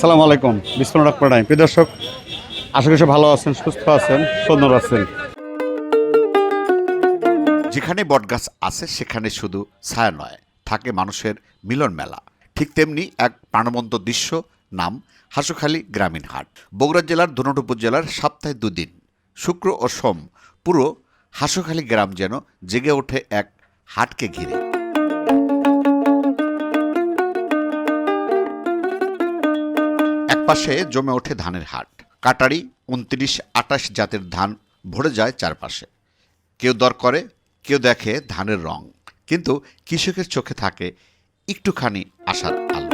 আসসালামু আলাইকুম রহমান রাহিম। প্রিয় দর্শক, আশা করি ভালো আছেন, সুস্থ আছেন, সুন্দর আছেন। যেখানে বটগাছ আছে, সেখানে শুধু ছায়া নয়, থাকে মানুষের মিলন মেলা। ঠিক তেমনি এক প্রাণবন্ত দৃশ্য, নাম হাসুখালী গ্রামীণ হাট। বগুড়া জেলার ধনুট উপজেলার সপ্তাহে দুদিন, শুক্র ও সোম, পুরো হাসুখালী গ্রাম যেন জেগে ওঠে এক হাটকে ঘিরে। একপাশে জমে ওঠে ধানের হাট। কাটারি উনত্রিশ আটাশ জাতের ধান ভরে যায় চারপাশে। কেউ দর করে কেউ দেখে ধানের রং। কিন্তু কৃষকের চোখে থাকে একটুখানি আশার আলো।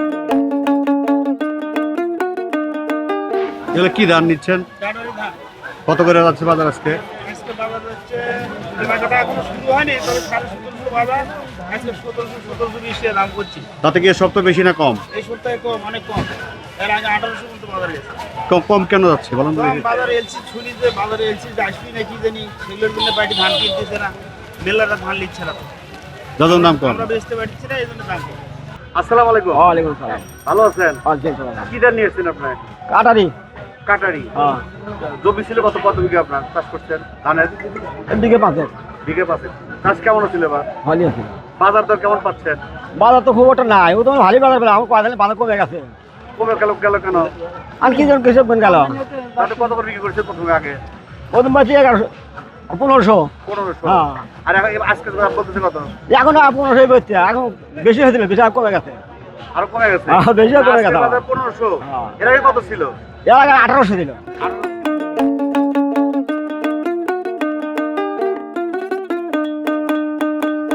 এগুলো কি ধান নিচ্ছেন? কত করে যাচ্ছে বাজার আজকে? করছি। তাতে কি সব তো বেশি না কম? এই সপ্তাহে কম অনেক কম। এর আগে আঠারোশো মতো বাজারে গেছে কম কম কেন যাচ্ছে? বলেন তো দেখি। বাজারে এলছি ছুরি যে বাজারে এলছি যে আসবি না কি জানি সেগুলোর জন্য বাড়ি ধান কিনতেছে না। মেলাটা ধান লিখছে না তো। দাদার নাম কম। আমরা বেচতে পারছি না এই জন্য দাম কম। আসসালামু আলাইকুম। ওয়ালাইকুম সালাম। ভালো আছেন? কি ধান নিয়ে এসেছেন আপনার কাটারি। কাটারি। হ্যাঁ। জমি ছিল কত কত বিঘা আপনার? চাষ করছেন ধানের? এদিকে পাঁচে। বিঘে পাশে চাষ কেমন ছিল এবার? ভালো আছে বাজার দর কেমন পাচ্ছেন? বাজার তো খুব একটা নাই। ও তো ভালোই বাজার পেলাম। আমার কয়দিন বাজার কমে গেছে। কমে গেল গেল কেন? আর কি জন কৃষক কোন গেল? কত করে বিক্রি করেছেন প্রথমে আগে? তো এগারোশো পনেরোশো। পনেরোশো। হ্যাঁ। আর এখন আজকে বলতেছে কত? এখন পনেরোশোই বলছে এখন বেশি হয়েছিল বেশি আর কমে গেছে। আরও কমে গেছে? হ্যাঁ, বেশিও কমে গেছে। পনেরোশো। হ্যাঁ। এর আগে কত ছিল? এর আগে আঠারোশো দিল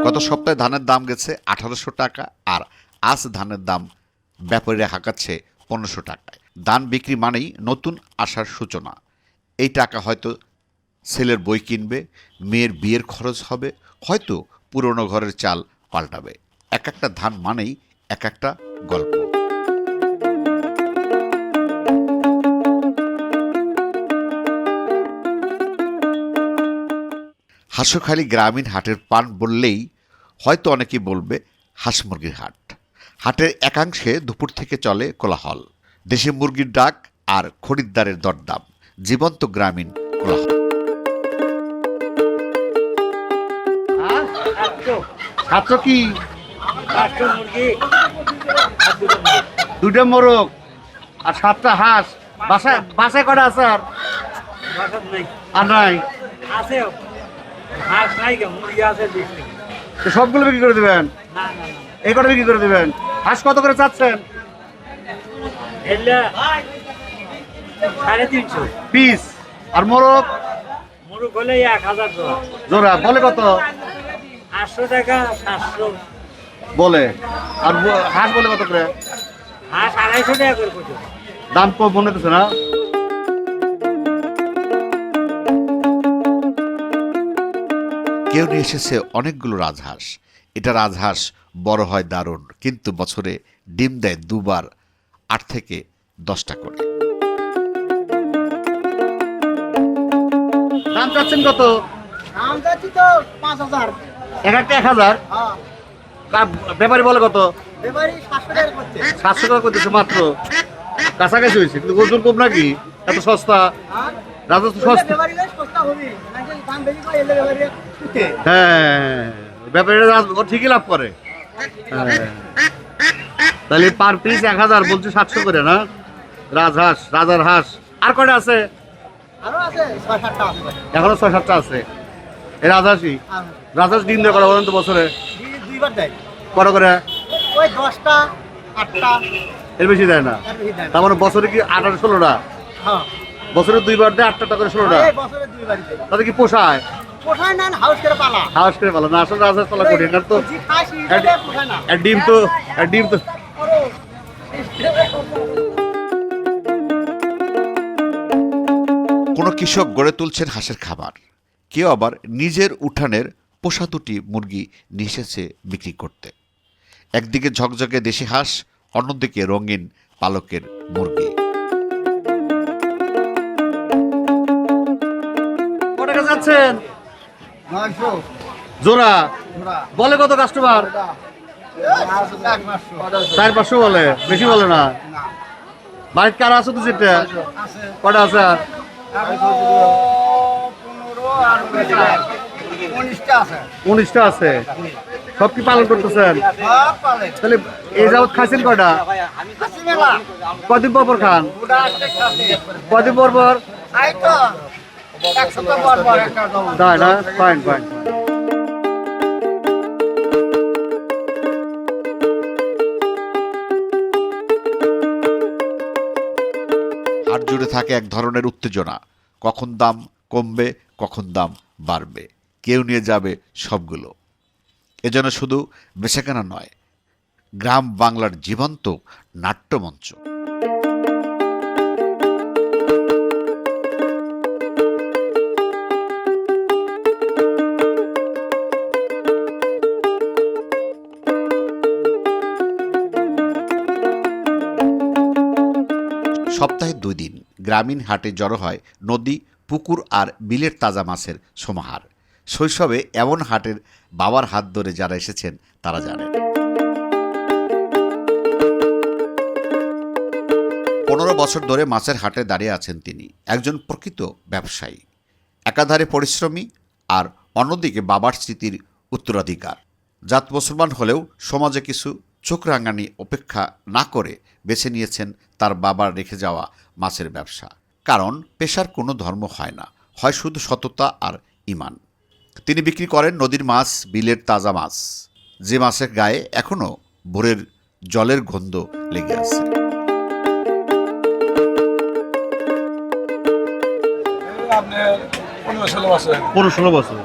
গত সপ্তাহে ধানের দাম গেছে আঠারোশো টাকা আর আজ ধানের দাম ব্যাপারীরা হাঁকাচ্ছে পনেরোশো টাকায়। দান বিক্রি মানেই নতুন আসার সূচনা। এই টাকা হয়তো ছেলের বই কিনবে, মেয়ের বিয়ের খরচ হবে, হয়তো পুরনো ঘরের চাল পাল্টাবে। এক একটা ধান মানেই এক একটা গল্প। হাঁসখালি গ্রামীণ হাটের পান বললেই হয়তো অনেকে বলবে, হাঁস মুরগির হাট। হাটের একাংশে দুপুর থেকে চলে কোলাহল। দেশি মুরগির ডাক আর খরিদ্দারের দরদাম। জীবন্ত গ্রামীণ কোলাহল। সাতশো কি? দুটো মোরগ। আর সাতটা হাঁস। বাসায় বাসায় কটা আছে আর? আর নাই? আছে। হাঁস নাই মুরগি আছে সবগুলো বিক্রি করে দেবেন? এই কটা বিক্রি করে দেবেন? হাঁস কত করে চাচ্ছেন? সাড়ে তিনশো। পিস আর মোরগ? মুরগ হলে এক হাজার জোড়া। জোড়া বলে কত? আটশো টাকা সাতশো। বলে। আর হাঁস বলে কত করে? হাঁস আড়াইশো টাকা করে দাম কম মনে হতেছে না? কেউ নিয়ে এসেছে অনেকগুলো রাজহাঁস। এটা রাজহাঁস বড় হয় দারুণ। কিন্তু বছরে ডিম দেয় দুবার আট থেকে দশটা করে। দাম চাচ্ছেন কত? দাম যাচ্ছি তো পাঁচ হাজার। এক একটা এক হাজার? হ্যাঁ। ব্যাপারী বলে কত? সাতশো টাকা করতেছে মাত্র। কাছাকাছি হয়েছে কিন্তু ওজন কম নাকি? এত সস্তা। রাজস্ব সস্তা। এবারই সস্তা হবে। দাম বেশি করে এলে এবারে হ্যাঁ ব্যাপারীরা রাজ- ঠিকই লাভ করে। হ্যাঁ। তাহলে পার পিস এক হাজার বলছে সাতশো করে না? রাজহাঁস রাজার হাঁস। আর কটা আছে? এখনও ছয় সাতটা আছে। এই রাজহাঁসই? রাজহাঁস ডিম দেয় করা বলেন তো বছরে। কটা করে? ওই দশটা আটটা। এর বেশি দেয় না। এর বেশি দেয় না। তার মানে বছরে কি আঠারো ষোলোটা? হ্যাঁ। বছরে দুইবার দেয় আটটা টাকা ষোলোটা? দেয়। তাতে কি পোষায়? পোষায় না হাউস করে পালা। হাঁস করে ভালো না আসলে রাজহাঁস পালা কঠিন। কারণ তো ডিম তো ডিম তো কোনো কৃষক গড়ে তুলছেন হাঁসের খাবার। কেউ আবার নিজের উঠানের পোষা দুটি মুরগি নিয়ে এসেছে বিক্রি করতে। একদিকে ঝকঝকে দেশি হাঁস অন্যদিকে রঙিন পালকের মুরগি। যাচ্ছেন? জোড়া? বলে কত কাস্টমার চার পাঁচশো বলে বেশি বলে না? বাড়িতে কারা আছে তো যেটা কটা আছে? আর? উনিশটা আছে। সব কি পালন করতেছেন? তাহলে এই যাবৎ খাইছেন কটা? কদিন পর পর খান? কদিন পর পর? হাট জুড়ে থাকে এক ধরনের উত্তেজনা। কখন দাম কমবে, কখন দাম বাড়বে। কেউ নিয়ে যাবে সবগুলো। এজন্য শুধু বেচাকেনা নয়, গ্রাম বাংলার জীবন্ত নাট্যমঞ্চ। গ্রামীণ হাটে জড়ো হয় নদী, পুকুর আর বিলের তাজা মাছের সমাহার। শৈশবে এমন হাটের বাবার হাত ধরে যারা এসেছেন, তারা জানেন। পনেরো বছর ধরে মাছের হাটে দাঁড়িয়ে আছেন তিনি। একজন প্রকৃত ব্যবসায়ী। একাধারে পরিশ্রমী আর অন্যদিকে বাবার স্মৃতির উত্তরাধিকার। জাত মুসলমান হলেও সমাজে কিছু চোখ রাঙানি অপেক্ষা না করে বেছে নিয়েছেন তার বাবার রেখে যাওয়া মাছের ব্যবসা। কারণ পেশার কোনো ধর্ম হয় না হয় শুধু সততা আর ইমান তিনি বিক্রি করেন নদীর মাছ বিলের তাজা মাছ। যে মাছের গায়ে এখনও ভোরের জলের গন্ধ লেগে আছে। পনেরো ষোলো বছর।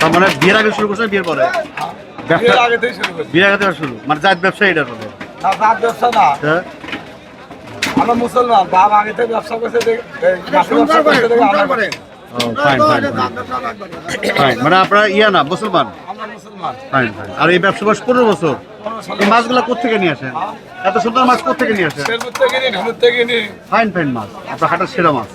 তার মানে বিয়ের আগে শুরু করছেন বিয়ের পরে? ব্যবসা আগে থেকে শুরু করছি। বিয়ের আগে থেকে শুরু। মানে জাত ব্যবসা এটা হলো না বাপ ব্যবসা না। হ্যাঁ? আমরা মুসলমান বাপ আগে থেকে ব্যবসা করছে দেখে- এই মাছের ব্যবসা করছে দেখে আমরা করছি। ফাইন ফাইন ফাইন মানে আপনারা ইয়া না মুসলমান? ফাইন ফাইন আর এই ব্যবসা বয়স পনেরো বছর। এই মাছগুলো কোথেকে নিয়ে আসেন? এত সুন্দর মাছ কোথেকে নিয়ে আসেন? ফাইন ফাইন মাছ। আপনার হাটের সেরা মাছ।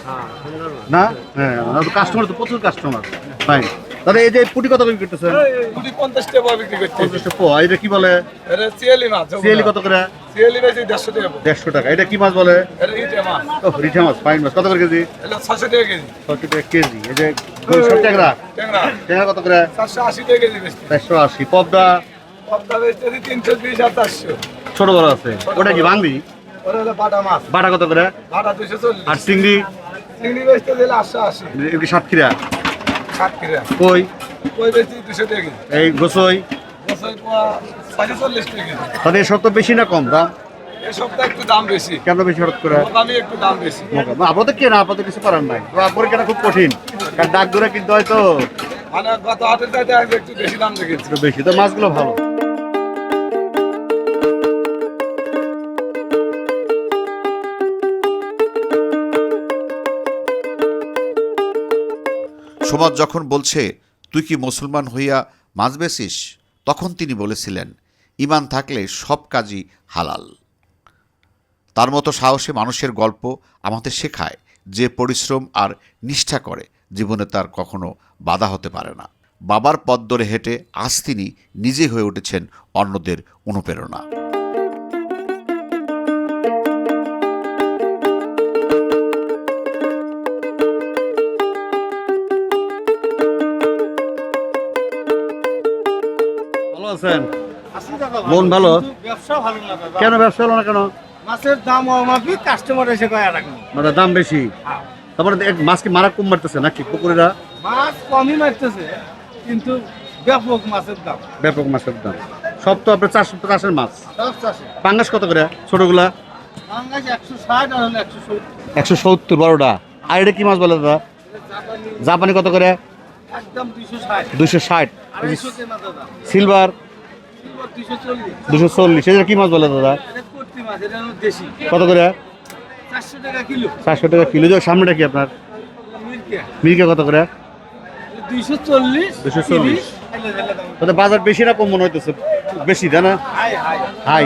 না? হ্যাঁ কাস্টমার তো প্রচুর কাস্টমার ফাইন তাহলে এই যে পুটি কত করে করতেছেন? কুড়ি পঞ্চাশ টাকা বিক্রি করতে পঞ্চাশটা পো এটা কি বলে? এটা চিয়ালি মাছ সিএলি কত করে? চিয়ালি বেশি দেড়শো টাকা পড়ে। দেড়শো টাকা। এটা কি মাছ বলে? এটা ইটে মাছ। ও রিঠা মাছ ফাইন মাছ। কত করে কেজি? এটা ছশো টাকা কেজি। ছশো টাকা কেজি। এই যে গোলসর ট্যাংরা? ট্যাংরা। ট্যাংরা কত করে? চারশো আশি টাকা কেজি আশি। পবদা পদ্মা বেচতেছি তিনশো বিশ আর চারশো। ছোট বড় আছে। ওটা কি বাংলি? ওটা হলো বাটা মাছ। বাটা কত করে? বাটা দুশো চল্লিশ। আর চিংড়ি? চিংড়ি বেচতে দিলে আটশো আশি। এগুলি সাতক্ষীরা? সাত কিরা কই? এই গোসই? তাহলে এসব তো বেশি না কম দাম? কেন বেশি হঠাৎ করে? কেনা আপনাদের কিছু করার নাই। আপনার কেনা খুব কঠিন। কারণ ডাক ধরে কিনতে হয় তো মানে গত হাটের একটু বেশি দাম দেখেছি বেশি। তো মাছগুলো ভালো। সমাজ যখন বলছে, তুই কি মুসলমান হইয়া মাছ তখন তিনি বলেছিলেন ইমান থাকলে সব কাজই হালাল। তার মতো সাহসী মানুষের গল্প আমাদের শেখায় যে পরিশ্রম আর নিষ্ঠা করে জীবনে তার কখনো বাধা হতে পারে না। বাবার পথ ধরে হেঁটে আজ তিনি নিজে হয়ে উঠেছেন অন্যদের অনুপ্রেরণা। আছেন? মন ভালো? ব্যবসা ভালো না কেন ব্যবসা হলো না কেন? মাছের দাম অমাপি কাস্টমার এসে কয় আর মানে দাম বেশি? তারপরে এক- মাছ কি মারা কম মারতেছে নাকি পুকুরেরা? মাছ কমই মারতেছে কিন্তু ব্যাপক মাছের দাম। ব্যাপক মাছের দাম। সব তো আপনার চাষ চাষের মাছ। পাঙ্গাস কত করে ছোটগুলা? একশো সত্তর। একশো সত্তর বারোটা আর এটা কি মাছ বলে দাদা? জাপানি কত করে? দুশো ষাট। সিলভার? দুশো চল্লিশ। এটা কি মাছ বলে দাদা? দেশি। কত করে? চারশো টাকা কিলো। চারশো টাকা যে সামনেটা কি আপনার? মিরকে। কত করে? দুইশো চল্লিশ 240 হেলে হেলে দাম। তাহলে বাজার বেশি না কম মনে হইতেছে? বেশি তাই না? হাই। হাই।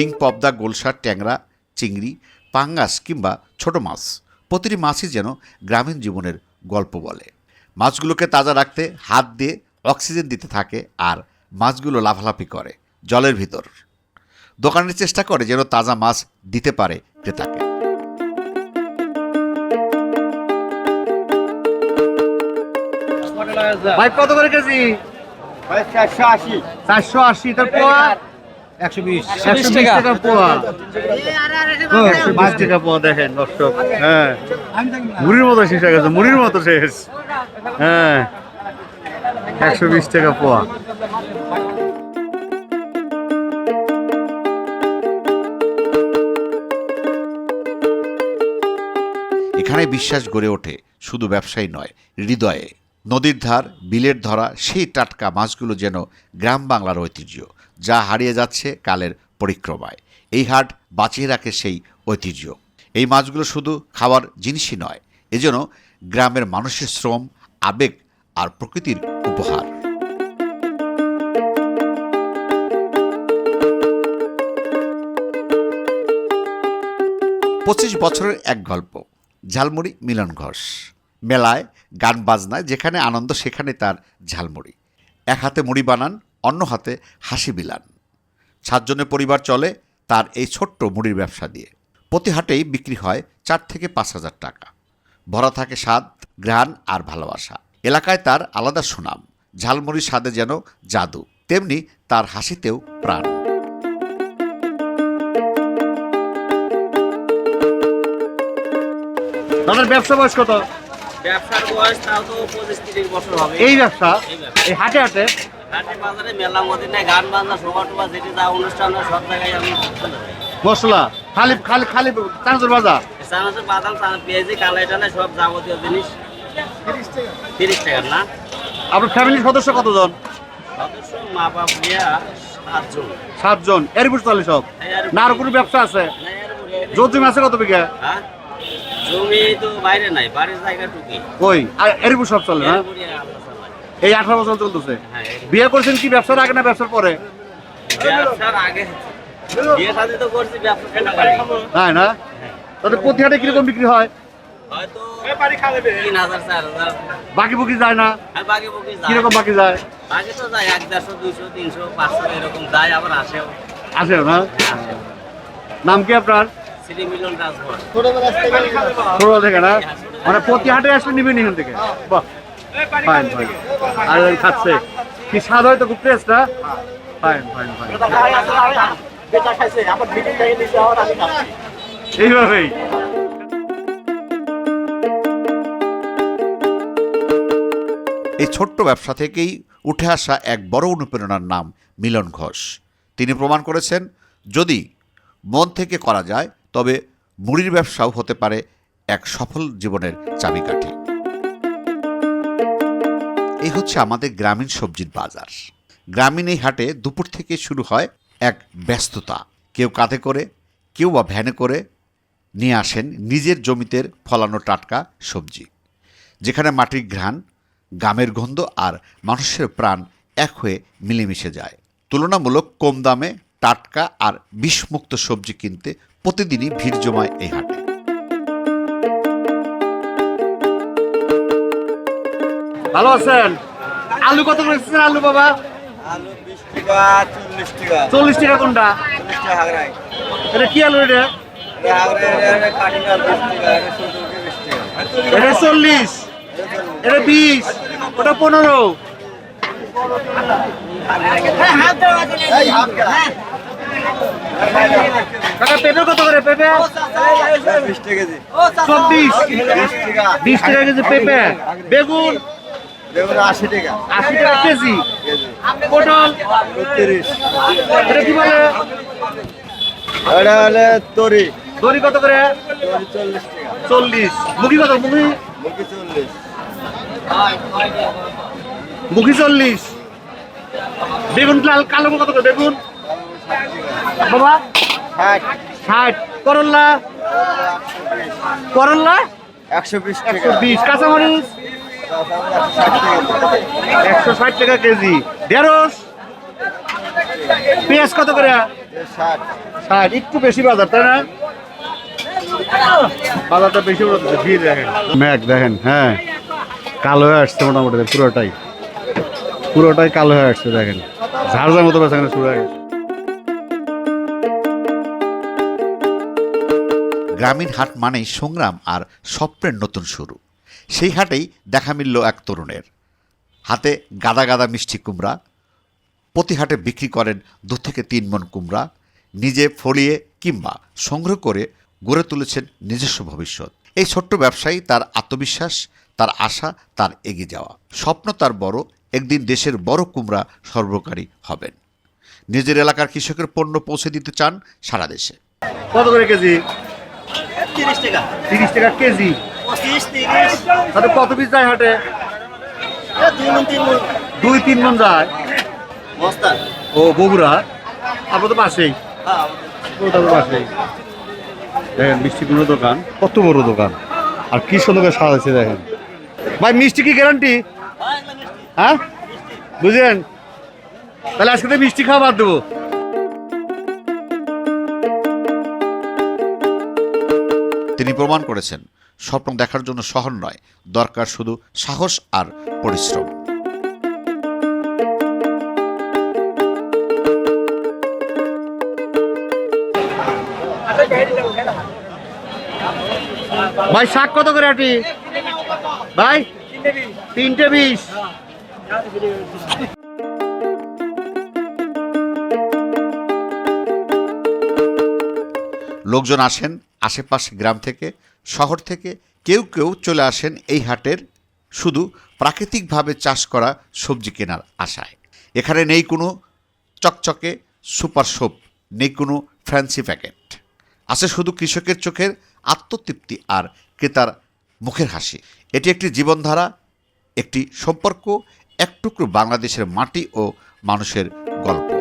শিং পবদা গোলসার ট্যাংরা চিংড়ি পাঙ্গাস কিংবা ছোট মাছ। প্রতিটি মাছই যেন গ্রামীণ জীবনের গল্প বলে। মাছগুলোকে তাজা রাখতে হাত দিয়ে অক্সিজেন দিতে থাকে আর মাছগুলো লাফালাফি করে জলের ভিতর। দোকানের চেষ্টা করে যেন তাজা মাছ দিতে পারে ক্রেতাকে। ভাই কত করে কেজি? ভাই চারশো আশি। চারশো আশি তার পোয়া? একশো বিশ। একশো টাকা। পোয়া। একশো বিশ টাকা পোয়া দেখেন দর্শক। হ্যাঁ। মুড়ির মতো শেষ হয়ে গেছে মুড়ির মতো শেষ। হ্যাঁ। একশো বিশ টাকা পোয়া। এখানে বিশ্বাস গড়ে ওঠে শুধু ব্যবসায়ী নয় হৃদয়ে। নদীর ধার, বিলের ধরা, সেই টাটকা মাছগুলো যেন গ্রাম বাংলার ঐতিহ্য, যা হারিয়ে যাচ্ছে কালের পরিক্রমায়। এই হাট বাঁচিয়ে রাখে সেই ঐতিহ্য। এই মাছগুলো শুধু খাওয়ার জিনিসই নয় এজন্য গ্রামের মানুষের শ্রম, আবেগ আর প্রকৃতির উপহার। পঁচিশ বছরের এক গল্প, ঝালমুড়ি মিলন ঘোষ মেলায়, গান বাজনায়, যেখানে আনন্দ, সেখানে তার ঝালমুড়ি। এক হাতে মুড়ি বানান, অন্য হাতে হাসি বিলান সাতজনের পরিবার চলে তার এই ছোট্ট মুড়ির ব্যবসা দিয়ে। প্রতি হাটেই বিক্রি হয় চার থেকে পাঁচ হাজার টাকা। ভরা থাকে স্বাদ, ঘ্রাণ আর ভালোবাসা। এলাকায় তার আলাদা সুনাম। ঝালমুড়ির স্বাদে যেন জাদু, তেমনি তার হাসিতেও প্রাণ। ব্যবসা বয়স কত? ব্যবসার বয়স তাও তো পঁচিশ তিরিশ বছর হবে। এই ব্যবসা? এই হাটে হাটে? হাটে বাজারে মেলা মদিনায় গান বাজনা সভা টভা যেটি যা অনুষ্ঠান হয় সব জায়গায় আমি মশলা খালি খালি খালি চানাচুর ভাজা চানাচুর বাদাম পেঁয়াজি কালাই টালাই সব যাবতীয় জিনিস। তিরিশ টাকার না? আপনার ফ্যামিলির সদস্য কতজন? সদস্য মা বাপ দিয়া সাতজন। সাতজন। এর চলে সব? এই না আর কোনো ব্যবসা আছে? এর জমি আছে কত বিঘা? হ্যাঁ? জমি তো বাইরে নাই বাড়ির জায়গা টুকি। ওই আর এর সব চলে না? এর আল্লাহ চালায়। এই আঠারো বছর চলতেছে? হ্যাঁ এর- বিয়ে করছেন কি ব্যবসার আগে না ব্যবসার পরে? ব্যবসার আগে। বিয়ে শাদি তো করছি ব্যবসা কেনা পারি তাই না? তাদের প্রতি হাটে কীরকম বিক্রি হয়? হয়তো এই বাড়ি খাবে তিন হাজার চার হাজার। বাকি বুকি যায় না? আর বাকি বুকি যায়। কীরকম বাকি যায়? বাকি তো যায় এক দেড়শো দুইশো তিনশো পাঁচশো এরকম যায় আবার আসেও। আসে না? আসে নাম কি আপনার? ছোট থেকে না? মানে প্রতি হাটে আসলে নিবেন এখান থেকে? বাহ ফাইন ফাইন আর খাচ্ছে। কি স্বাদ হয় তো খুব টেস্ট না? ফাইন ফাইন ফাইন বেটা খাইছে আমার মিটিং থেকে নিচে আমার আমি খাচ্ছি এইভাবেই। এই ছোট্ট ব্যবসা থেকেই উঠে আসা এক বড় অনুপ্রেরণার নাম মিলন ঘোষ। তিনি প্রমাণ করেছেন যদি মন থেকে করা যায় তবে মুড়ির ব্যবসাও হতে পারে এক সফল জীবনের চাবিকাঠি। এই হচ্ছে আমাদের গ্রামীণ সবজির বাজার। গ্রামীণ এই হাটে দুপুর থেকে শুরু হয় এক ব্যস্ততা। কেউ কাঁধে করে, কেউ বা ভ্যানে করে নিয়ে আসেন নিজের জমিতের ফলানো টাটকা সবজি। যেখানে মাটির ঘ্রাণ, গামের গন্ধ আর মানুষের প্রাণ এক হয়ে মিলেমিশে যায়। তুলনামূলক কম দামে টাটকা আর বিষমুক্ত সবজি কিনতে প্রতিদিনই ভিড় জমায় এই হাটে। ভালো আছেন? আলু কত করে এসেছেন আলু বাবা? আলু বিশ টাকা চল্লিশ টাকা। চল্লিশ টাকা কোনটা? চল্লিশ টাকা হাগরাই। এটা কি আলু এটা? এটা বিশ এটা চল্লিশ। এটা বিশ। ওটা পনেরো। পেঁপে কত করে পেঁপে? চব্বিশ। বিশ টাকা কেজি পেঁপে। বেগুন? বেগুন আশি টাকা আশি টাকা কেজি তিরিশ বলে? এটা হলে দড়ি কত করে? চল্লিশ। কত? চল্লিশ মুখি চল্লিশ। বেগুন লাল, কালো কত করে? বেগুন? বাবা? ষাট। করল্লা? করল্লা? একশো বিশ একশো বিশ। কাঁচামরিচ? একশো ষাট টাকা কেজি। ঢেঁড়স? পেঁয়াজ কত করে? ষাট। ষাট। একটু বেশি বাজার তাই না? বাজারটা বেশি ভিড় দেখেন। ম্যাক দেখেন হ্যাঁ। কালো হয়ে আসছে মোটামুটি পুরোটাই। পুরোটাই কালো হয়ে আসছে দেখেন। ঝাড়ঝার মতো বেছে শুরু হয়ে গেছে। গ্রামীণ হাট মানেই সংগ্রাম আর স্বপ্নের নতুন শুরু। সেই হাটেই দেখা মিলল এক তরুণের। হাতে গাদা গাদা মিষ্টি কুমড়া, প্রতি হাটে বিক্রি করেন দু থেকে তিন মন কুমড়া, নিজে ফলিয়ে কিংবা সংগ্রহ করে গড়ে তুলেছেন নিজস্ব ভবিষ্যৎ। এই ছোট্ট ব্যবসায়ী তার আত্মবিশ্বাস, তার আশা, তার এগিয়ে যাওয়া। স্বপ্ন তার বড়, একদিন দেশের বড় কুমড়া সর্বকারী হবেন। নিজের এলাকার কৃষকের পণ্য পৌঁছে দিতে চান সারা দেশে। কত করে কেজি? তিরিশ টাকা। তিরিশ টাকা কেজি। পঁচিশ তিরিশ। তাতে কত পিস যায় হাটে? দুই মন তিন মন। দুই তিন মন যায়? বস্তা। ও বগুড়া? আপনার তো পাশেই। হ্যাঁ। পাশেই। দেখেন মিষ্টি কোনো দোকান। কত বড় দোকান। আর কি সুন্দর সাজাচ্ছে দেখেন। ভাই মিষ্টি কি গ্যারান্টি? হ্যাঁ? বুঝলেন? তাহলে আজকে তো মিষ্টি খাওয়া বাদ দেবো। তিনি প্রমাণ করেছেন স্বপ্ন দেখার জন্য শহর নয় দরকার শুধু সাহস আর পরিশ্রম। ভাই শাক কত করে আটি? ভাই তিনটে বিশ। লোকজন আসেন আশেপাশে গ্রাম থেকে, শহর থেকে কেউ কেউ চলে আসেন এই হাটের শুধু প্রাকৃতিকভাবে চাষ করা সবজি কেনার আশায়। এখানে নেই কোনো চকচকে সুপার সোপ, নেই কোনো ফ্যান্সি প্যাকেট। আছে শুধু কৃষকের চোখের আত্মতৃপ্তি আর ক্রেতার মুখের হাসি। এটি একটি জীবনধারা, একটি সম্পর্ক, এক টুকরো বাংলাদেশের মাটি ও মানুষের গল্প।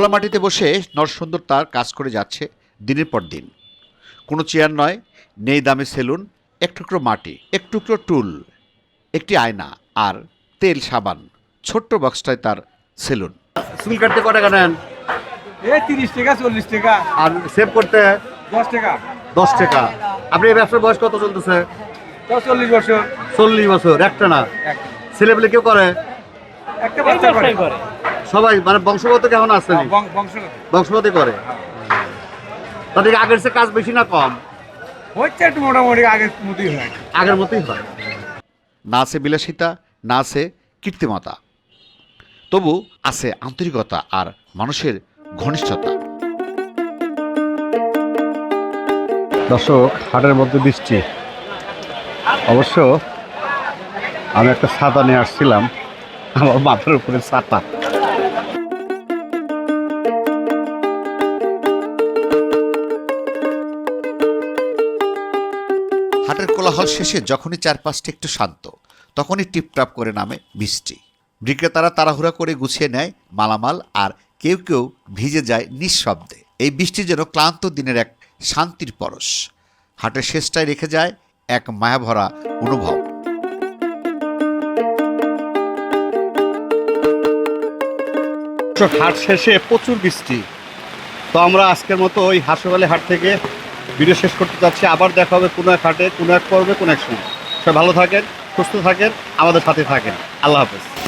খোলা মাটিতে বসে নরসুন্দর তার কাজ করে যাচ্ছে দিনের পর দিন। কোনো চেয়ার নয় নেই দামে সেলুন এক টুকরো মাটি এক টুকরো টুল একটি আয়না আর তেল সাবান। ছোট্ট বক্সটায় তার সেলুন। চুল কাটতে কত টাকা নেন? এ তিরিশ টাকা চল্লিশ টাকা। আর সেভ করতে? দশ টাকা। দশ টাকা। আপনি এই ব্যবসার বয়স কত চলতেছে? চল্লিশ বছর। চল্লিশ বছর একটা না। ছেলেপেলে কেউ করে? একটা বাচ্চা করে। সবাই মানে বংশগত কেমন আছে বংশগত। করে? তাদের আগের চেয়ে কাজ বেশি না কম? হচ্ছে একটু মোটামুটি আগের মতোই হয়। আগের মতোই হয়। না আছে বিলাসিতা না আছে কৃত্রিমতা তবু আছে আন্তরিকতা আর মানুষের ঘনিষ্ঠতা। দর্শক হাটের মধ্যে বৃষ্টি। অবশ্য আমি একটা ছাতা নিয়ে আসছিলাম আমার মাথার উপরে ছাতা। কোলাহল শেষে যখনই চারপাশটা একটু শান্ত, তখনই টিপটাপ করে নামে বৃষ্টি। বিক্রেতারা তাড়াহুড়া করে গুছিয়ে নেয় মালামাল আর কেউ কেউ ভিজে যায় নিঃশব্দে। এই বৃষ্টি যেন ক্লান্ত দিনের এক শান্তির পরশ। হাটের শেষটায় রেখে যায় এক মায়াভরা অনুভব। হাট শেষে প্রচুর বৃষ্টি। তো আমরা আজকের মতো ওই হাসপাতালে হাট থেকে ভিডিও শেষ করতে চাচ্ছি আবার দেখা হবে কোনো এক হাটে, কোনো এক পর্বে, কোনো এক সময়। সবাই ভালো থাকেন, সুস্থ থাকেন, আমাদের সাথে থাকেন। আল্লাহ হাফেজ।